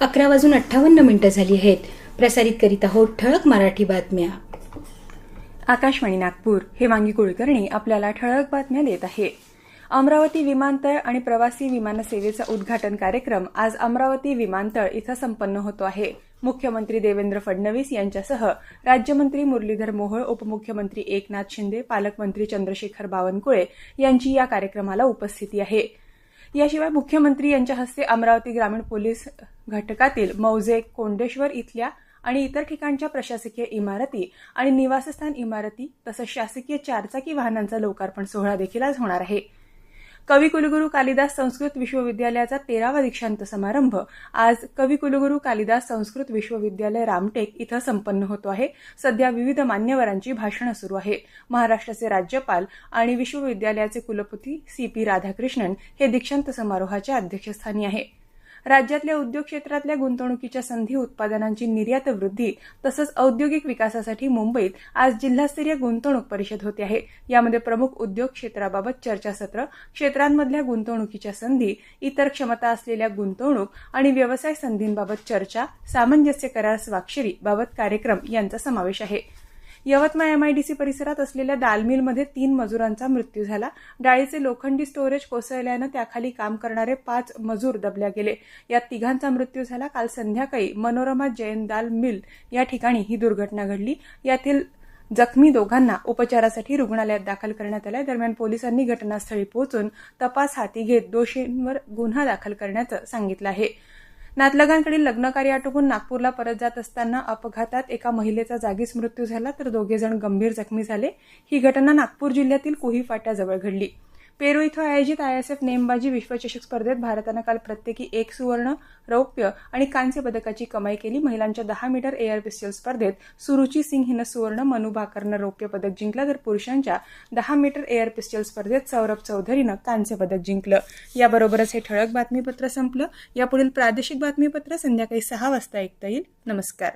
अकरा वाजून अठ्ठावन्न मिनिटं झाली आहेत. प्रसारित करीत आहोत ठळक मराठी बातम्या. आकाशवाणी नागपूर हे वांगी कुलकर्णी आपल्याला ठळक बातम्या देत आहे. अमरावती विमानतळ आणि प्रवासी विमान सेवेचा उद्घाटन कार्यक्रम आज अमरावती विमानतळ इथं संपन्न होतो आहे. मुख्यमंत्री देवेंद्र फडणवीस यांच्यासह राज्यमंत्री मुरलीधर मोहोळ उपमुख्यमंत्री एकनाथ शिंदे पालकमंत्री चंद्रशेखर बावनकुळे यांची या कार्यक्रमाला उपस्थिती आहे. याशिवाय मुख्यमंत्री यांच्या हस्ते अमरावती ग्रामीण पोलीस घटकातील मौजे कोंडेश्वर इथल्या आणि इतर ठिकाणच्या प्रशासकीय इमारती आणि निवासस्थान इमारती तसंच शासकीय चारचाकी वाहनांचा लोकार्पण सोहळा देखील आज होणार आहे. कविकुलगुरू कालिदास संस्कृत विश्वविद्यालयाचा तेरावा दीक्षांत समारंभ आज कविकुलगुरू कालिदास संस्कृत विश्वविद्यालय रामटेक इथं संपन्न होतो आहे. सध्या विविध मान्यवरांची भाषणं सुरू आहे. महाराष्ट्राचे राज्यपाल आणि विश्वविद्यालयाचे कुलपती सी पी राधाकृष्णन हे दीक्षांत समारोहाच्या अध्यक्षस्थानी आहे. राज्यातल्या उद्योग क्षेत्रातल्या गुंतवणुकीच्या संधी उत्पादनांची निर्यात वृद्धी तसंच औद्योगिक विकासासाठी मुंबईत आज जिल्हास्तरीय गुंतवणूक परिषद होते आहे. यामध्ये प्रमुख उद्योग क्षेत्राबाबत चर्चासत्र क्षेत्रांमधल्या गुंतवणुकीच्या संधी इतर क्षमता असलेल्या गुंतवणूक आणि व्यवसाय संधींबाबत चर्चा सामंजस्य करार स्वाक्षरी बाबत कार्यक्रम यांचा समावेश आहे. यवतमाळ एमआयडीसी परिसरात असलेल्या दाल मिलमध्ये तीन मजुरांचा मृत्यू झाला. डाळीचे लोखंडी स्टोरेज कोसळल्यानं त्याखाली काम करणारे पाच मजूर दबल्या गेले. यात तिघांचा मृत्यू झाला. काल संध्याकाळी मनोरमा जैन दाल मिल या ठिकाणी ही दुर्घटना घडली. यातील जखमी दोघांना उपचारासाठी रुग्णालयात दाखल करण्यात आल्या. दरम्यान पोलिसांनी घटनास्थळी पोहोचून तपास हाती घेत दोषींवर गुन्हा दाखल करण्याचं सांगितलं आहे. नातलगांकडील लग्नकार्य आटोपून नागपूरला परत जात असताना अपघातात एका महिलेचा जागीच मृत्यू झाला तर दोघे जण गंभीर जखमी झाले. ही घटना नागपूर जिल्ह्यातील कोही फाट्याजवळ घडली. पेरू इथं आयोजित आयएसएफ नेमबाजी विश्वचषक स्पर्धेत भारतानं काल प्रत्येकी एक सुवर्ण रौप्य आणि कांस्य पदकाची कमाई केली. महिलांच्या दहा मीटर एअर पिस्टल स्पर्धेत सुरुची सिंग हिनं सुवर्ण मनु भाकरनं रौप्य पदक जिंकलं तर पुरुषांच्या दहा मीटर एअर पिस्टल स्पर्धेत सौरभ चौधरीनं कांस्य पदक जिंकलं. याबरोबरच हे ठळक बातमीपत्र संपलं. यापुढील प्रादेशिक बातमीपत्र संध्याकाळी सहा वाजता ऐकता येईल. नमस्कार.